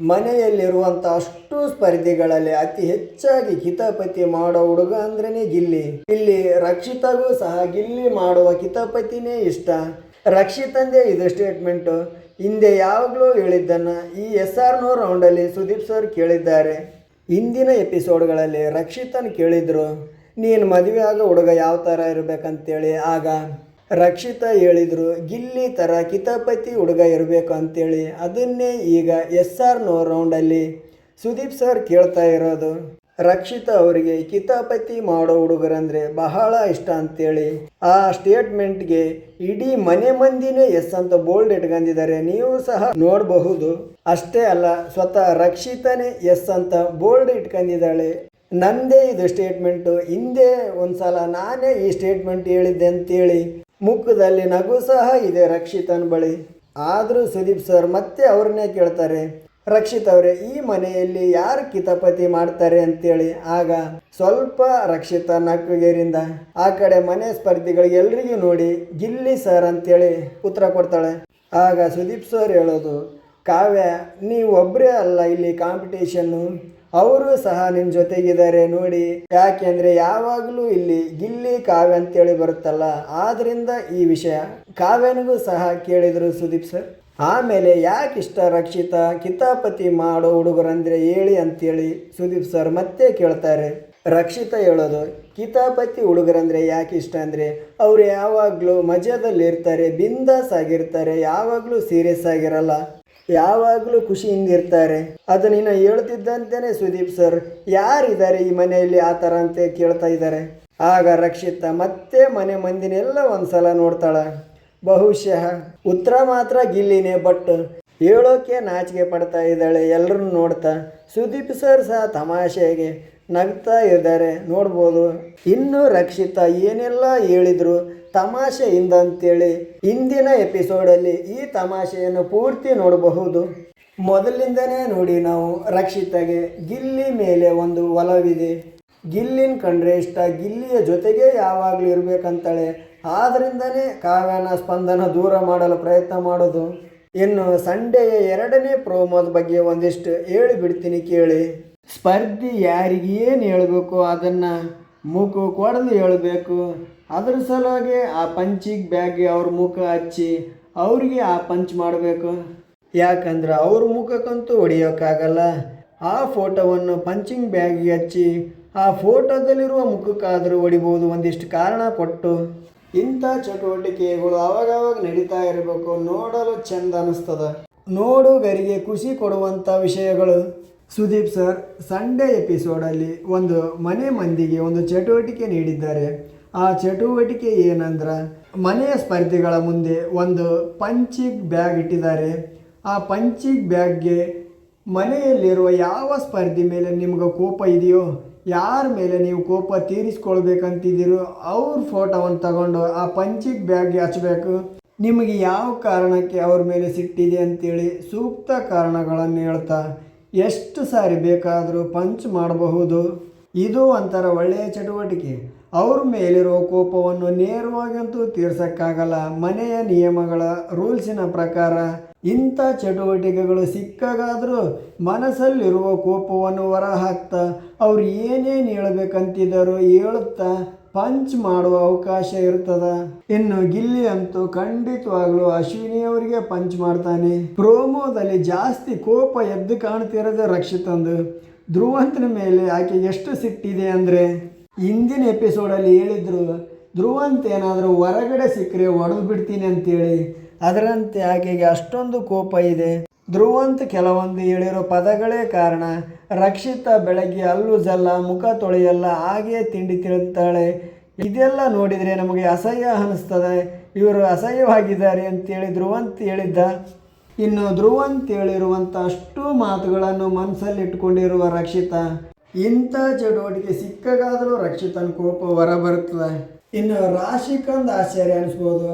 ಮನೆಯಲ್ಲಿರುವಂತ ಅಷ್ಟು ಸ್ಪರ್ಧೆಗಳಲ್ಲಿ ಅತಿ ಹೆಚ್ಚಾಗಿ ಕಿತಾಪತಿ ಮಾಡೋ ಹುಡುಗ ಅಂದ್ರೇನೆ ಗಿಲ್ಲಿ. ಇಲ್ಲಿ ರಕ್ಷಿತಗೂ ಸಹ ಗಿಲ್ಲಿ ಮಾಡುವ ಕಿತಾಪತಿನೇ ಇಷ್ಟ. ರಕ್ಷಿತಂದೇ ಇದು ಸ್ಟೇಟ್ಮೆಂಟು. ಹಿಂದೆ ಯಾವಾಗಲೂ ಹೇಳಿದ್ದನ್ನು ಈ ಎಸ್ ಆರ್ ನೋ ರೌಂಡಲ್ಲಿ ಸುದೀಪ್ ಸರ್ ಕೇಳಿದ್ದಾರೆ. ಹಿಂದಿನ ಎಪಿಸೋಡ್ಗಳಲ್ಲಿ ರಕ್ಷಿತನ್ ಕೇಳಿದ್ರು, ನೀನು ಮದುವೆ ಆಗೋ ಹುಡುಗ ಯಾವ ಥರ ಇರಬೇಕಂತೇಳಿ, ಆಗ ರಕ್ಷಿತ ಹೇಳಿದರು, ಗಿಲ್ಲಿ ಥರ ಕಿತಾಪತಿ ಹುಡುಗ ಇರಬೇಕು ಅಂತೇಳಿ. ಅದನ್ನೇ ಈಗ ಎಸ್ ಆರ್ ನೋ ರೌಂಡಲ್ಲಿ ಸುದೀಪ್ ಸರ್ ಕೇಳ್ತಾ ಇರೋದು. ರಕ್ಷಿತ ಅವರಿಗೆ ಕಿತಾಪತಿ ಮಾಡೋ ಹುಡುಗರಂದರೆ ಬಹಳ ಇಷ್ಟ ಅಂತೇಳಿ. ಆ ಸ್ಟೇಟ್ಮೆಂಟ್ಗೆ ಇಡೀ ಮನೆ ಮಂದಿನೇ ಎಸ್ ಅಂತ ಬೋಲ್ಡ್ ಇಟ್ಕೊಂಡಿದ್ದಾರೆ. ನೀವು ಸಹ ನೋಡಬಹುದು. ಅಷ್ಟೇ ಅಲ್ಲ, ಸ್ವತಃ ರಕ್ಷಿತನೇ ಎಸ್ ಅಂತ ಬೋಲ್ಡ್ ಇಟ್ಕೊಂಡಿದ್ದಾಳೆ. ನಂದೇ ಇದು ಸ್ಟೇಟ್ಮೆಂಟು. ಹಿಂದೆ ಒಂದ್ಸಲ ನಾನೇ ಈ ಸ್ಟೇಟ್ಮೆಂಟ್ ಹೇಳಿದ್ದೆ ಅಂತೇಳಿ ಮುಖದಲ್ಲಿ ನಗು ಸಹ ಇದೆ ರಕ್ಷಿತನ ಬಳಿ. ಆದರೂ ಸುದೀಪ್ ಸರ್ ಮತ್ತೆ ಅವ್ರನ್ನೇ ಕೇಳ್ತಾರೆ, ರಕ್ಷಿತ್ ಅವರೇ, ಈ ಮನೆಯಲ್ಲಿ ಯಾರು ಕಿತಾಪತಿ ಮಾಡ್ತಾರೆ ಅಂತೇಳಿ? ಆಗ ಸ್ವಲ್ಪ ರಕ್ಷಿತ ನಕ್ಕುಗೇರಿಂದ, ಆ ಕಡೆ ಮನೆ ಸ್ಪರ್ಧಿಗಳಿಗೆ ಎಲ್ರಿಗೂ ನೋಡಿ ಗಿಲ್ಲಿ ಸರ್ ಅಂತೇಳಿ ಉತ್ತರ ಕೊಡ್ತಾಳೆ. ಆಗ ಸುದೀಪ್ ಸರ್ ಹೇಳೋದು, ಕಾವ್ಯ, ನೀವು ಒಬ್ಬರೇ ಅಲ್ಲ ಇಲ್ಲಿ ಕಾಂಪಿಟೇಷನ್ನು ಅವರು ಸಹ ನಿಮ್ಮ ಜೊತೆಗಿದ್ದಾರೆ ನೋಡಿ. ಯಾಕೆಂದ್ರೆ ಯಾವಾಗಲೂ ಇಲ್ಲಿ ಗಿಲ್ಲಿ, ಕಾವ್ಯ ಅಂತೇಳಿ ಬರುತ್ತಲ್ಲ, ಆದ್ರಿಂದ ಈ ವಿಷಯ. ಕಾವ್ಯನಿಗೂ ಸಹ ಕೇಳಿದರು ಸುದೀಪ್ ಸರ್. ಆಮೇಲೆ ಯಾಕೆ ಇಷ್ಟ ರಕ್ಷಿತ, ಕಿತಾಪತಿ ಮಾಡೋ ಹುಡುಗರಂದ್ರೆ ಹೇಳಿ ಅಂತೇಳಿ ಸುದೀಪ್ ಸರ್ ಮತ್ತೆ ಕೇಳ್ತಾರೆ. ರಕ್ಷಿತ ಹೇಳೋದು, ಕಿತಾಪತಿ ಹುಡುಗರಂದ್ರೆ ಯಾಕೆ ಇಷ್ಟ ಅಂದರೆ, ಅವ್ರು ಯಾವಾಗಲೂ ಮಜದಲ್ಲಿ ಇರ್ತಾರೆ ಬಿಂದಾಸ್ ಆಗಿರ್ತಾರೆ, ಯಾವಾಗಲೂ ಸೀರಿಯಸ್ ಆಗಿರಲ್ಲ. ಯಾವಾಗಲೂ ಖುಷಿಯಿಂದ ಇರ್ತಾರೆ ಅದು ನೀನು ಹೇಳ್ತಿದ್ದಂತೆಯೇ ಸುದೀಪ್ ಸರ್. ಯಾರಿದ್ದಾರೆ ಈ ಮನೆಯಲ್ಲಿ ಆ ಥರ ಅಂತ ಕೇಳ್ತಾ ಇದ್ದಾರೆ? ಆಗ ರಕ್ಷಿತ ಮತ್ತೆ ಮನೆ ಮಂದಿನೆಲ್ಲ ಒಂದ್ಸಲ ನೋಡ್ತಾಳೆ. ಬಹುಶಃ ಉತ್ತರ ಮಾತ್ರ ಗಿಲ್ಲಿನೇ ಬಟ್ ಹೇಳೋಕೆ ನಾಚಿಕೆ ಪಡ್ತಾ ಇದ್ದಾಳೆ ಎಲ್ಲರನ್ನು ನೋಡ್ತಾ. ಸುದೀಪ್ ಸರ್ ಸಹ ತಮಾಷೆಗೆ ನಗ್ತಾ ಇದ್ದಾರೆ. ನೋಡ್ಬೋದು. ಇನ್ನು ರಕ್ಷಿತ ಏನೆಲ್ಲ ಹೇಳಿದ್ರು? ತಮಾಷೆಯಿಂದ ಅಂತೇಳಿ ಇಂದಿನ ಎಪಿಸೋಡಲ್ಲಿ ಈ ತಮಾಷೆಯನ್ನು ಪೂರ್ತಿ ನೋಡಬಹುದು. ಮೊದಲಿಂದನೇ ನೋಡಿ ನಾವು ರಕ್ಷಿತಗೆ ಗಿಲ್ಲಿ ಮೇಲೆ ಒಂದು ಒಲವಿದೆ. ಗಿಲ್ಲಿನ ಕಂಡ್ರೆ ಇಷ್ಟ. ಗಿಲ್ಲಿಯ ಜೊತೆಗೆ ಯಾವಾಗಲೂ ಇರಬೇಕಂತಾಳೆ. ಆದ್ರಿಂದನೇ ಕಾವ್ಯನ ಸ್ಪಂದನ ದೂರ ಮಾಡಲು ಪ್ರಯತ್ನ ಮಾಡೋದು. ಇನ್ನು ಸಂಡೆಯ ಎರಡನೇ ಪ್ರೋಮೋದ ಬಗ್ಗೆ ಒಂದಿಷ್ಟು ಹೇಳಿಬಿಡ್ತೀನಿ ಕೇಳಿ. ಸ್ಪರ್ಧಿ ಯಾರಿಗೆ ಏನು ಹೇಳಬೇಕು? ಅದನ್ನು ಮೂಗು ಕೊಡಲು ಹೇಳಬೇಕು. ಅದ್ರ ಸಲುವಾಗಿ ಆ ಪಂಚಿಗೆ ಬ್ಯಾಗಿ ಅವ್ರ ಮುಖ ಹಚ್ಚಿ ಅವರಿಗೆ ಆ ಪಂಚ್ ಮಾಡಬೇಕು. ಯಾಕಂದ್ರೆ ಅವ್ರ ಮುಖಕ್ಕಂತೂ ಹೊಡಿಯೋಕ್ಕಾಗಲ್ಲ ಆ ಫೋಟೋವನ್ನು ಪಂಚಿಂಗ್ ಬ್ಯಾಗಿಗೆ ಹಚ್ಚಿ ಆ ಫೋಟೋದಲ್ಲಿರುವ ಮುಖಕ್ಕಾದರೂ ಹೊಡಿಬೋದು, ಒಂದಿಷ್ಟು ಕಾರಣ ಕೊಟ್ಟು. ಇಂಥ ಚಟುವಟಿಕೆಗಳು ಅವಾಗವಾಗ ನಡೀತಾ ಇರಬೇಕು. ನೋಡಲು ಚೆಂದ ಅನ್ನಿಸ್ತದ ನೋಡುಗರಿಗೆ ಖುಷಿ ಕೊಡುವಂಥ ವಿಷಯಗಳು. ಸುದೀಪ್ ಸರ್ ಸಂಡೇ ಎಪಿಸೋಡಲ್ಲಿ ಒಂದು ಮನೆ ಮಂದಿಗೆ ಒಂದು ಚಟುವಟಿಕೆ ನೀಡಿದ್ದಾರೆ. ಆ ಚಟುವಟಿಕೆ ಏನಂದ್ರೆ ಮನೆಯ ಸ್ಪರ್ಧಿಗಳ ಮುಂದೆ ಒಂದು ಪಂಚಿಗ್ ಬ್ಯಾಗ್ ಇಟ್ಟಿದ್ದಾರೆ. ಆ ಪಂಚಿಗ್ ಬ್ಯಾಗ್ಗೆ ಮನೆಯಲ್ಲಿರುವ ಯಾವ ಸ್ಪರ್ಧಿ ಮೇಲೆ ನಿಮ್ಗೆ ಕೋಪ ಇದೆಯೋ, ಯಾರ ಮೇಲೆ ನೀವು ಕೋಪ ತೀರಿಸ್ಕೊಳ್ಬೇಕಂತಿದ್ದೀರೋ, ಅವ್ರ ಫೋಟೋವನ್ನು ತಗೊಂಡು ಆ ಪಂಚಿಗ್ ಬ್ಯಾಗ್ಗೆ ಹಚ್ಚಬೇಕು ನಿಮಗೆ ಯಾವ ಕಾರಣಕ್ಕೆ ಅವ್ರ ಮೇಲೆ ಸಿಟ್ಟಿದೆ ಅಂತೇಳಿ ಸೂಕ್ತ ಕಾರಣಗಳನ್ನು ಹೇಳ್ತಾ ಎಷ್ಟು ಸಾರಿ ಬೇಕಾದರೂ ಪಂಚ್ ಮಾಡಬಹುದು? ಇದು ಒಂಥರ ಒಳ್ಳೆಯ ಚಟುವಟಿಕೆ. ಅವ್ರ ಮೇಲಿರೋ ಕೋಪವನ್ನು ನೇರವಾಗಂತೂ ತೀರ್ಸಕ್ಕಾಗಲ್ಲ. ಮನೆಯ ನಿಯಮಗಳ, ರೂಲ್ಸಿನ ಪ್ರಕಾರ ಇಂಥ ಚಟುವಟಿಕೆಗಳು ಸಿಕ್ಕಾಗಾದರೂ ಮನಸ್ಸಲ್ಲಿರುವ ಕೋಪವನ್ನು ಹೊರಹಾಕ್ತಾ ಅವ್ರು ಏನೇನು ಹೇಳ್ಬೇಕಂತಿದ್ದಾರೋ ಹೇಳುತ್ತಾ ಪಂಚ್ ಮಾಡುವ ಅವಕಾಶ ಇರ್ತದ? ಇನ್ನು ಗಿಲ್ಲಿ ಅಂತೂ ಖಂಡಿತವಾಗ್ಲೂ ಅಶ್ವಿನಿ ಅವರಿಗೆ ಪಂಚ್ ಮಾಡ್ತಾನೆ. ಪ್ರೋಮೋದಲ್ಲಿ ಜಾಸ್ತಿ ಕೋಪ ಎದ್ದು ಕಾಣ್ತಿರೋದು ರಕ್ಷಿತಂದು. ಧ್ರುವಂತನ ಮೇಲೆ ಆಕೆ ಎಷ್ಟು ಸಿಟ್ಟಿದೆ ಅಂದರೆ? ಹಿಂದಿನ ಎಪಿಸೋಡಲ್ಲಿ ಹೇಳಿದ್ರು, ಧ್ರುವಂತ ಏನಾದರೂ ಹೊರಗಡೆ ಸಿಕ್ಕರೆ ಒಡೆದು ಬಿಡ್ತೀನಿ ಅಂತೇಳಿ. ಅದರಂತೆ ಆಕೆಗೆ ಅಷ್ಟೊಂದು ಕೋಪ ಇದೆ. ಧ್ರುವಂತ್ ಕೆಲವೊಂದು ಹೇಳಿರೋ ಪದಗಳೇ ಕಾರಣ. ರಕ್ಷಿತ ಬೆಳಗ್ಗೆ ಅಲ್ಲು ಜಲ್ಲ, ಮುಖ ತೊಳೆಯಲ್ಲ ಹಾಗೆಯೇ ತಿಂಡಿ ತಿಳುತ್ತಾಳೆ ಇದೆಲ್ಲ ನೋಡಿದರೆ ನಮಗೆ ಅಸಹ್ಯ ಅನ್ನಿಸ್ತದೆ. ಇವರು ಅಸಹ್ಯವಾಗಿದ್ದಾರೆ ಅಂತೇಳಿ ಧ್ರುವಂತ್ ಹೇಳಿದ್ದ. ಇನ್ನು ಧ್ರುವಂತ್ ಹೇಳಿರುವಂಥ ಅಷ್ಟು ಮಾತುಗಳನ್ನು ಮನಸ್ಸಲ್ಲಿ ಇಟ್ಕೊಂಡಿರುವ ರಕ್ಷಿತ. ಇಂಥ ಚಟುವಟಿಕೆ ಸಿಕ್ಕಾಗಾದರೂ ರಕ್ಷಿತನ ಕೋಪ ಹೊರ ಬರ್ತದೆ ಇನ್ನು ರಾಶಿಕಂದು ಆಶ್ಚರ್ಯ ಅನಿಸ್ಬೋದು.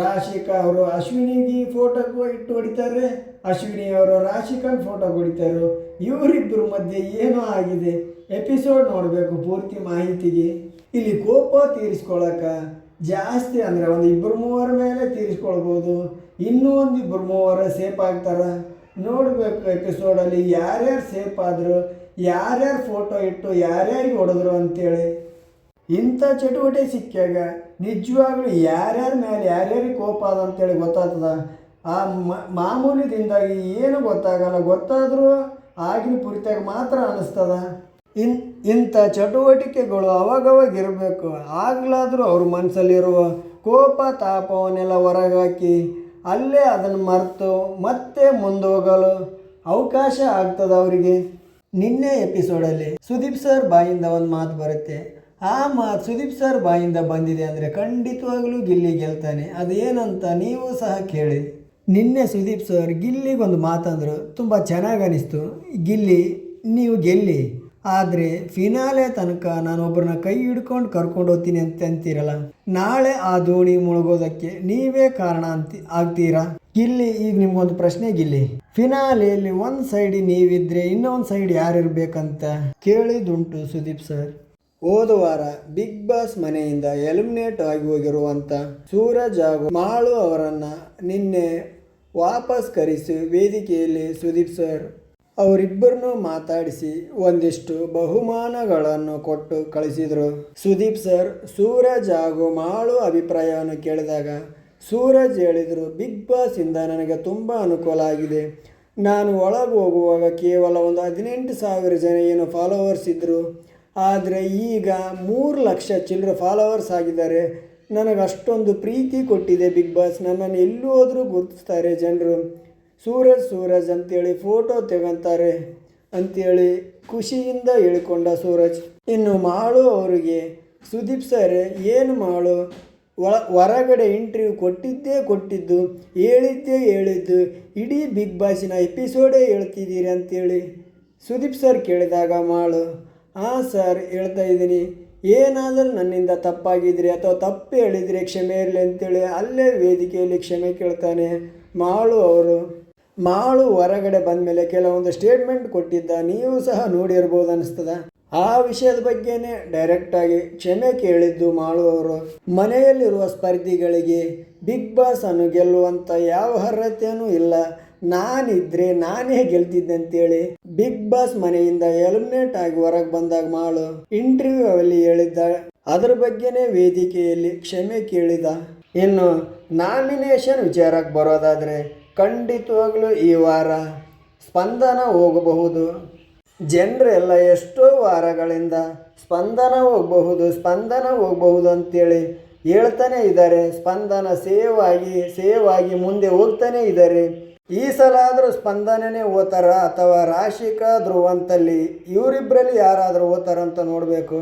ರಾಶಿಕಾ ಅವರು ಅಶ್ವಿನಿಗೆ ಫೋಟೋಗೂ ಇಟ್ಟು ಹೊಡಿತಾರೆ. ಅಶ್ವಿನಿ ಅವರು ರಾಶಿಕನ್ ಫೋಟೋ ಹೊಡಿತಾರೆ ಇವರಿಬ್ಬರ ಮಧ್ಯೆ ಏನೋ ಆಗಿದೆ. ಎಪಿಸೋಡ್ ನೋಡಬೇಕು ಪೂರ್ತಿ ಮಾಹಿತಿಗೆ. ಇಲ್ಲಿ ಕೋಪ ತೀರಿಸ್ಕೊಳಕ ಜಾಸ್ತಿ ಅಂದರೆ ಒಂದು ಇಬ್ಬರು ಮೂವರ ಮೇಲೆ ತೀರಿಸ್ಕೊಳ್ಬೋದು. ಇನ್ನೂ ಒಂದು ಇಬ್ಬರು ಮೂವರ ಸೇಫ್ ಆಗ್ತಾರೆ. ನೋಡಬೇಕು ಎಪಿಸೋಡಲ್ಲಿ ಯಾರ್ಯಾರು ಸೇಫ್ ಆದರು, ಯಾರ್ಯಾರು ಫೋಟೋ ಇಟ್ಟು ಯಾರ್ಯಾರಿಗೆ ಹೊಡೆದ್ರು ಅಂತೇಳಿ. ಇಂಥ ಚಟುವಟಿಕೆ ಸಿಕ್ಕಾಗ ನಿಜವಾಗ್ಲೂ ಯಾರ್ಯಾರ ಮೇಲೆ ಯಾರ್ಯಾರಿಗೆ ಕೋಪ ಅದ ಅಂತೇಳಿ ಗೊತ್ತಾಗ್ತದ. ಆ ಮಾಮೂಲಿದಿಂದ ಏನು ಗೊತ್ತಾಗಲ್ಲ, ಗೊತ್ತಾದರೂ ಆಗಿನ ಪುರಿತಾಗ ಮಾತ್ರ ಅನ್ನಿಸ್ತದ ಇನ್, ಇಂಥ ಚಟುವಟಿಕೆಗಳು ಅವಾಗವಾಗ ಇರಬೇಕು. ಆಗ್ಲಾದರೂ ಅವ್ರ ಮನಸ್ಸಲ್ಲಿರುವ ಕೋಪ, ತಾಪವನ್ನೆಲ್ಲ ಹೊರಗಾಕಿ ಅಲ್ಲೇ ಅದನ್ನು ಮರೆತು ಮತ್ತೆ ಮುಂದೋಗಲು ಅವಕಾಶ ಆಗ್ತದೆ ಅವರಿಗೆ. ನಿನ್ನೆ ಎಪಿಸೋಡಲ್ಲಿ ಸುದೀಪ್ ಸರ್ ಬಾಯಿಂದ ಒಂದು ಮಾತು ಬರುತ್ತೆ. ಆ ಮಾತು ಸುದೀಪ್ ಸರ್ ಬಾಯಿಂದ ಬಂದಿದೆ ಅಂದರೆ ಖಂಡಿತವಾಗಲೂ ಗಿಲ್ಲಿ ಗೆಲ್ತಾನೆ. ಅದೇನಂತ ನೀವು ಸಹ ಕೇಳಿ. ನಿನ್ನೆ ಸುದೀಪ್ ಸರ್ ಗಿಲ್ಲಿಗೊಂದು ಮಾತಂದರು, ತುಂಬ ಚೆನ್ನಾಗಿ ಅನಿಸ್ತು ಗಿಲ್ಲಿ, ನೀವು ಗೆಲ್ಲಿ. ಆದರೆ ಫಿನಾಲೆ ತನಕ ನಾನು ಒಬ್ಬರನ್ನ ಕೈ ಹಿಡ್ಕೊಂಡು ಕರ್ಕೊಂಡು ಹೋಗ್ತೀನಿ ಅಂತ ಅಂತೀರಲ್ಲ, ನಾಳೆ ಆ ದೋಣಿ ಮುಳುಗೋದಕ್ಕೆ ನೀವೇ ಕಾರಣ ಅಂತ, ಆಗ್ತೀರಾ? ಗಿಲ್ಲಿ, ಈಗ ನಿಮ್ಗೊಂದು ಪ್ರಶ್ನೆ ಗಿಲ್ಲಿ. ಫಿನಾಲೆಯಲ್ಲಿ ಒಂದು ಸೈಡ್ ನೀವಿದ್ರೆ ಇನ್ನೊಂದು ಸೈಡ್ ಯಾರಿರ್ಬೇಕಂತ ಕೇಳಿದುಂಟು ಸುದೀಪ್ ಸರ್. ಹೋದ ವಾರ ಬಿಗ್ ಬಾಸ್ ಮನೆಯಿಂದ ಎಲಿಮಿನೇಟ್ ಆಗಿ ಹೋಗಿರುವಂಥ ಸೂರಜ್ ಹಾಗೂ ಮಾಳು ಅವರನ್ನು ನಿನ್ನೆ ವಾಪಸ್ ಕರೆಸಿ ವೇದಿಕೆಯಲ್ಲಿ ಸುದೀಪ್ ಸರ್ ಅವರಿಬ್ಬರನ್ನು ಮಾತಾಡಿಸಿ ಒಂದಿಷ್ಟು ಬಹುಮಾನಗಳನ್ನು ಕೊಟ್ಟು ಕಳಿಸಿದರು. ಸುದೀಪ್ ಸರ್, ಸೂರಜ್ ಹಾಗೂ ಮಾಳು ಅಭಿಪ್ರಾಯವನ್ನು ಕೇಳಿದಾಗ ಸೂರಜ್ ಹೇಳಿದರು, ಬಿಗ್ ಬಾಸಿಂದ ನನಗೆ ತುಂಬ ಅನುಕೂಲ ಆಗಿದೆ. ನಾನು ಒಳಗೆ ಹೋಗುವಾಗ ಕೇವಲ ಒಂದು ಹದಿನೆಂಟು ಸಾವಿರ ಜನ ಏನು ಫಾಲೋವರ್ಸ್ ಇದ್ದರು ಆದರೆ ಈಗ ಮೂರು ಲಕ್ಷ ಚಿಲ್ಲರೆ ಫಾಲೋವರ್ಸ್ ಆಗಿದ್ದಾರೆ. ನನಗೆ ಅಷ್ಟೊಂದು ಪ್ರೀತಿ ಕೊಟ್ಟಿದೆ ಬಿಗ್ ಬಾಸ್. ನನ್ನನ್ನು ಎಲ್ಲೂ ಹೋದರೂ ಗುರುತಿಸ್ತಾರೆ ಜನರು. ಸೂರಜ್ ಸೂರಜ್ ಅಂತೇಳಿ ಫೋಟೋ ತೆಗಂತಾರೆ ಅಂತೇಳಿ ಖುಷಿಯಿಂದ ಹೇಳಿಕೊಂಡ ಸೂರಜ್. ಇನ್ನು ಮಾಳು ಅವರಿಗೆ, ಸುದೀಪ್ ಸರ್ ಏನು ಮಾಳು? ಒಳ, ಹೊರಗಡೆ ಇಂಟರ್ವ್ಯೂ ಕೊಟ್ಟಿದ್ದೇ ಕೊಟ್ಟಿದ್ದು, ಹೇಳಿದ್ದೇ ಹೇಳಿದ್ದು, ಇಡೀ ಬಿಗ್ ಬಾಸಿನ ಎಪಿಸೋಡೇ ಹೇಳ್ತಿದ್ದೀರಿ ಅಂತೇಳಿ ಸುದೀಪ್ ಸರ್ ಕೇಳಿದಾಗ ಮಾಳು, ಹಾಂ ಸರ್ ಹೇಳ್ತಾ ಇದ್ದೀನಿ. ಏನಾದರೂ ನನ್ನಿಂದ ತಪ್ಪಾಗಿದ್ರೆ ಅಥವಾ ತಪ್ಪು ಹೇಳಿದರೆ ಕ್ಷಮೆ ಇರಲಿ ಅಂತೇಳಿ ಅಲ್ಲೇ ವೇದಿಕೆಯಲ್ಲಿ ಕ್ಷಮೆ ಕೇಳ್ತಾನೆ. ಮಾಳು ಅವರು, ಮಾಳು ಹೊರಗಡೆ ಬಂದಮೇಲೆ ಕೆಲವೊಂದು ಸ್ಟೇಟ್ಮೆಂಟ್ ಕೊಟ್ಟಿದ್ದ, ನೀವು ಸಹ ನೋಡಿರ್ಬೋದು ಅನಿಸ್ತದ. ಆ ವಿಷಯದ ಬಗ್ಗೆನೇ ಡೈರೆಕ್ಟಾಗಿ ಕ್ಷಮೆ ಕೇಳಿದ್ದು ಮಾಳು ಅವರು. ಮನೆಯಲ್ಲಿರುವ ಸ್ಪರ್ಧಿಗಳಿಗೆ ಬಿಗ್ ಬಾಸ್ ಅನ್ನು ಗೆಲ್ಲುವಂಥ ಯಾವ ಅರ್ಹತೆಯೂ ಇಲ್ಲ. ನಾನಿದ್ರೆ ನಾನೇ ಗೆಲ್ತಿದ್ದೆ ಅಂತೇಳಿ ಬಿಗ್ ಬಾಸ್ ಮನೆಯಿಂದ ಎಲಿಮಿನೇಟ್ ಆಗಿ ಹೊರಗೆ ಬಂದಾಗ ಮಾಳು ಇಂಟರ್ವ್ಯೂ ಅಲ್ಲಿ ಹೇಳಿದ್ದ. ಅದ್ರ ಬಗ್ಗೆನೇ ವೇದಿಕೆಯಲ್ಲಿ ಕ್ಷಮೆ ಕೇಳಿದ. ಇನ್ನು ನಾಮಿನೇಷನ್ ವಿಚಾರಕ್ಕೆ ಬರೋದಾದರೆ ಖಂಡಿತವಾಗ್ಲೂ ಈ ವಾರ ಸ್ಪಂದನ ಹೋಗಬಹುದು. ಜನರೆಲ್ಲ ಎಷ್ಟೋ ವಾರಗಳಿಂದ ಸ್ಪಂದನ ಹೋಗಬಹುದು ಸ್ಪಂದನ ಹೋಗಬಹುದು ಅಂತೇಳಿ ಹೇಳ್ತಾನೆ ಇದ್ದಾರೆ. ಸ್ಪಂದನ ಸೇವ್ ಆಗಿ ಸೇವ್ ಆಗಿ ಮುಂದೆ ಹೋಗ್ತಾನೆ ಇದ್ದಾರೆ. ಈ ಸಲ ಆದರೂ ಸ್ಪಂದನೇ ಓದ್ತಾರ ಅಥವಾ ರಾಶಿಕಾ ಧ್ರುವಂತಲ್ಲಿ ಇವರಿಬ್ಬರಲ್ಲಿ ಯಾರಾದರೂ ಓದ್ತಾರಂತ ನೋಡಬೇಕು?